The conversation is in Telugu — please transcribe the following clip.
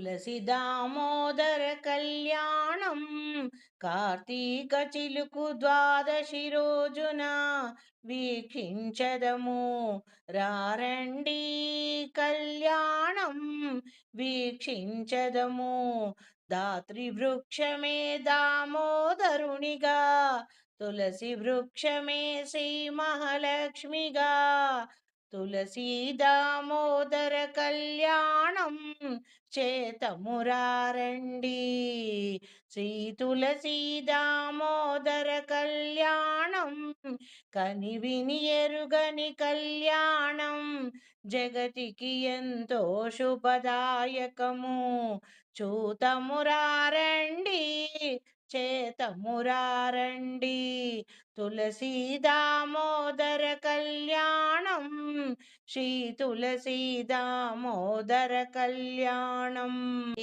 తులసి దామోదర కళ్యాణం. కార్తీక చిలుకు ద్వాదశి రోజున వీక్షించదము. రారండి కళ్యాణం వీక్షించదము. దాత్రి వృక్షమే దామోదరునిగా. తులసి వృక్షమే శ్రీ మహాలక్ష్మిగా తులసి దామోదర కళ్యాణం చేతమురారండి. శ్రీ తులసి దామోదర కళ్యాణం కని విని ఎరుగని కళ్యాణం జగతికి ఎంతో శుభదాయకము. చూతమురారండి చేతమురారండి. తులసి దామోదర కళ్యాణం శ్రీ తులసి దామోదర కళ్యాణం.